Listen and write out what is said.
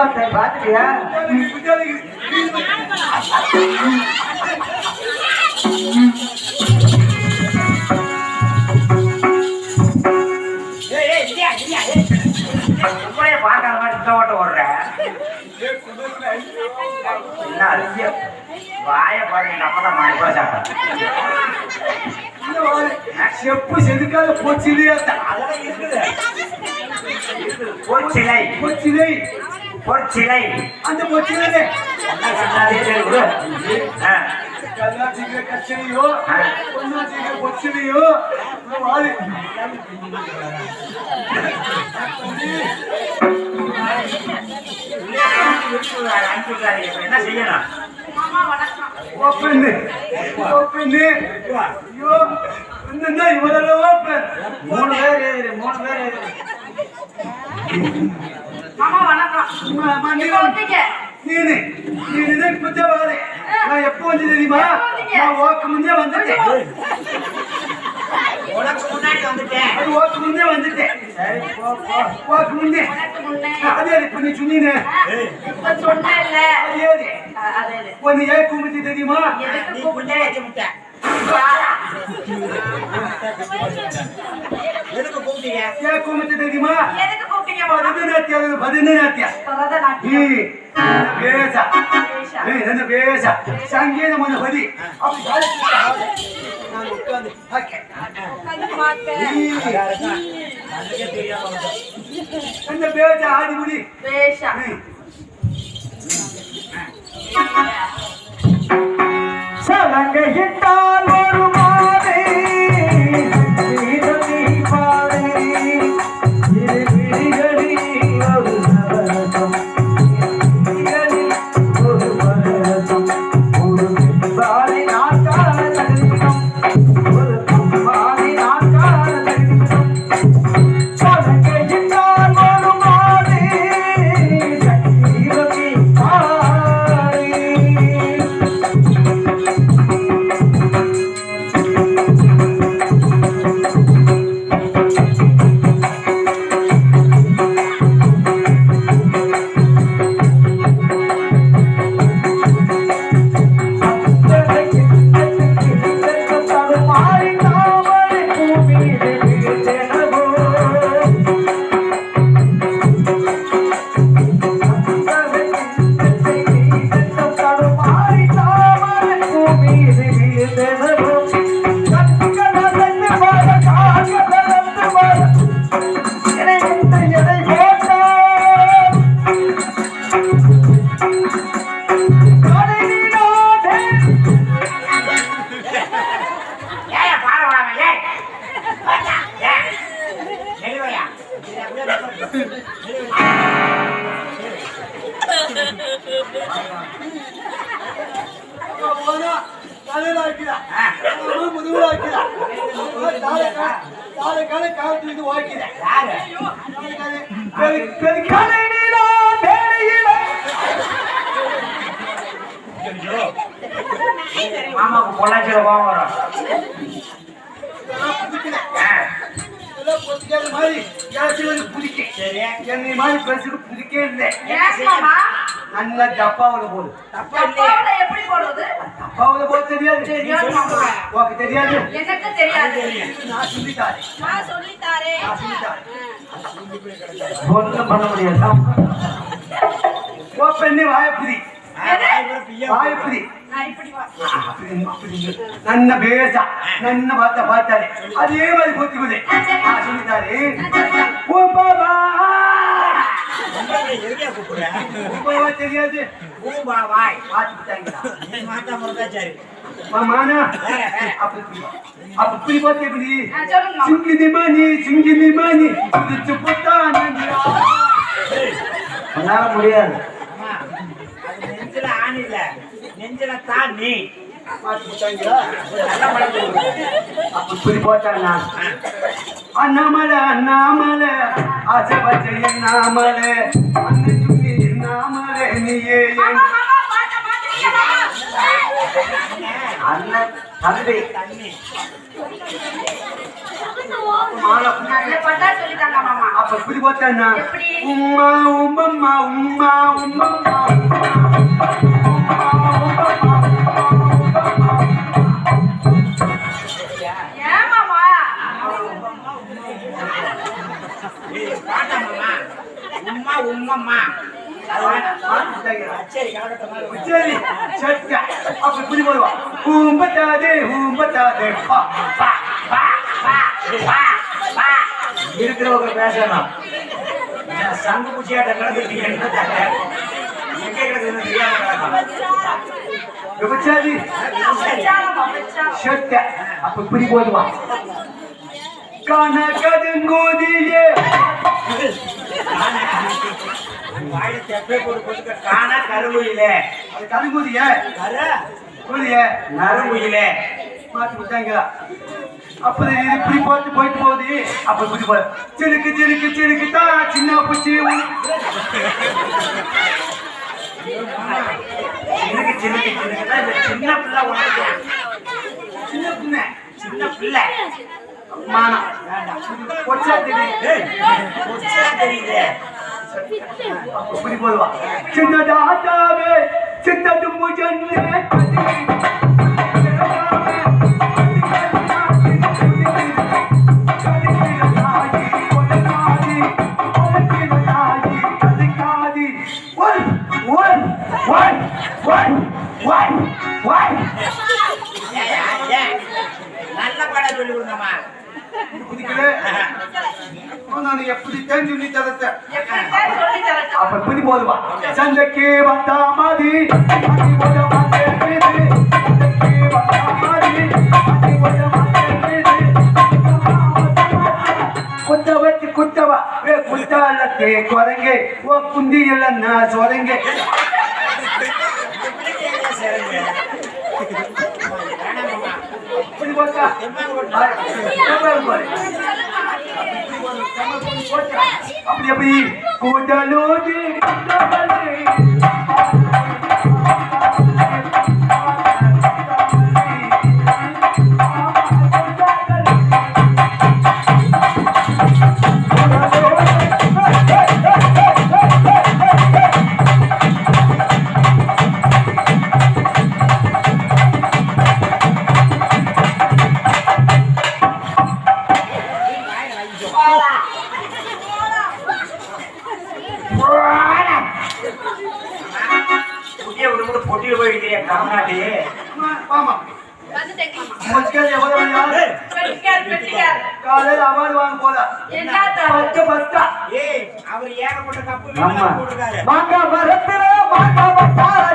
பார்த்தேன் பார்த்துட்டியா பார்க்காத மாதிரி இந்த ஓட்டம் ஓடுற. என்ன அதிசயம் வாய பாருங்க அப்பதான் மாறி போய் சாப்பிட்டேன் செப்பு செதுக்காத பொச்சிலே அதெல்லாம் இருக்குது. பொற்சிலை பொச்சிலை. பொற்சிலை. அந்த கல்லாச்சிங்க கச்சனையோ ஆ. பொன்னாச்சிங்க பொச்சிலையோ வாழி என்ன செய்யணும்? ஓப்பன் ஓப்பன் ஐயோ என்னன்னா இவரெல்லாம் ஓப்பன் மூணு பேர் மூணு பேர் எழுதுரு மாமா வணக்கம். அம்மா, நீ இப்ப வந்தீங்க நீனு நீனு தான் இப்பதான் வாரு நான் எப்போ வந்து தெரியுமா? நான் ஓக்கு முன்னே வந்துட்டேன். உனக்கு முன்னாடி வந்துட்டேன். அது ஓக்கு முன்னே வந்துட்டேன். சரி போ போ. ஓக்கு முன்னே. உனக்கு முன்னே. அதே இப்ப நீ சொன்னீங்க இப்ப சொன்னேன்ல. அது ஏது அ- அதே இது. ஒன்னு ஏன் கும்பிட்டு தெரியுமா? எதுக்கு நீ கூப்பிட்டே? முட்டை வச்சு முட்டை. எதுக்கு கூப்பிட்டீங்க? ஏன் கும்பிட்டு தெரியுமா? எதுக்கு ಭರತನಾಟ್ಯ ಭರತನಾಟ್ಯ ಬೇಷ ನನ್ನ ಬೇಷ ಸಂಗೀತ ಮನ ಬದಿ ನಾನು ಉಟ್ಕೊಂಡು ಹಾಕಿ ನನ್ನ ಬೇಷ ಆದಿ ಮುಡಿ ಬೇಷ ಸಲಂಗ ಹಿಟ್ಟ Música ஆ, யாரு? மாமாவுக்கு பொள்ளாச்சியில கோவம் வரும். ஆ, சரி. என்னை மாதிரி பெருசுக்கு புதுக்கே இருந்தேன் ஏன் மாமா? நல்லா டப்பாவுல போடு தப்பா இல்லையே டப்பாவுல எப்படி போடுறது? டப்பாவுல போட தெரியாது தெரியாது மாமா. உனக்கு தெரியாது எனக்கு தெரியாது நான் சொல்லித்தாரேன் நான் சொல்லித்தாரேன் நான் சொல்லித்தாரேன் ஒன்றும் பண்ண முடியாது ஓ பெண்ணு வாயப்புதி ஆ, வாய் பூரா பிய்யா வாயப்புதி நான் இப்படி வா ನನ್ನ ಬೇಸ ನನ್ನ ಮಾತ ಮಾತಾಡಿ ಅದೇ மாதிரி போத்திக்குது தெரியாது ஊம்பா வாய். பார்த்துட்டாங்களா நீ மாத்தா முறைதா சரி. மாமானா. அப்படி புடி. அப்படி போத்தே புடி ஆ, சொல்லுங்க மாமா. சிங்கிலி மணி சிங்கிலி மணி புடிச்சு போட்டா நந்தியா உன்னால முடியாது நெஞ்சில ஆணி இல்ல. நெஞ்சில தான் நீ. போட்டானா அண்ணாமலை அண்ணாமலை ஆசை பச்சை எண்ணாமலை அண்ணன் நீயே. அண்ணன் தம்பி அப்ப இப்படி பார்த்தா? உம்மா உம்மம்மா உம்மா உம்மம்மா ஏன் ஊம்பத்தாதே ஊம்பத்தாதே பா பா, பா, பா, பா, பா. இருக்கிறவங்க பேசணும் சங்கு குச்சியாட்ட கிடந்துட்டீங்க என்ன தட்ட? கிடக்குதுன்னு தெரியாம கிடக்கும். விபச்சாரி அப்ப இப்படி போடுவா கனகதுங்கோதியே வாயில தெப்பே போட்டு அது கரு? கோதிய நறுங்குயிலே. மாத்தி விட்டாங்களா அப்ப இப்படி போட்டு போயிட்டு போகுது. அப்ப இப்படி போய் சிறுக்கு சிறுக்கு சிறுக்கு தான் சின்ன பூச்சி சிறுக்கு சிறுக்கு சிறுக்கு தான் இந்த சின்ன பிள்ளை உனக்கு. சின்ன பிள்ளை சின்ன பிள்ளை. மானம் கொச்சா தெரியுது. ஏய், கொச்சா தெரியுது. இப்படி சின்ன டாட்டாவே சின்னது முஜன்னே எப்படி தெரிஞ்சு நீ தரத்தை? அப்ப இப்படி போதுவா சந்தைக்கு வந்தா மாதிரி அடி போட. மாட்டேங்குது சந்தைக்கு வந்தா மாதிரி அடி போட மாட்டேங்குது குத்த வச்சு குத்தவா? ஏ குத்தாலத்தே கொரங்கே. ஓ குந்தி எல்லாம் நான் சொரங்கே. இப்படி போட்டா? அப்படி அப்படி. கூட்டலோடு ஆமா காலையில அவார்டு வாங்க போதா பத்து பத்தா. ஏய் அவர் ஏகப்பட்ட மாங்கா மரத்துல மாங்கா பட்டாரே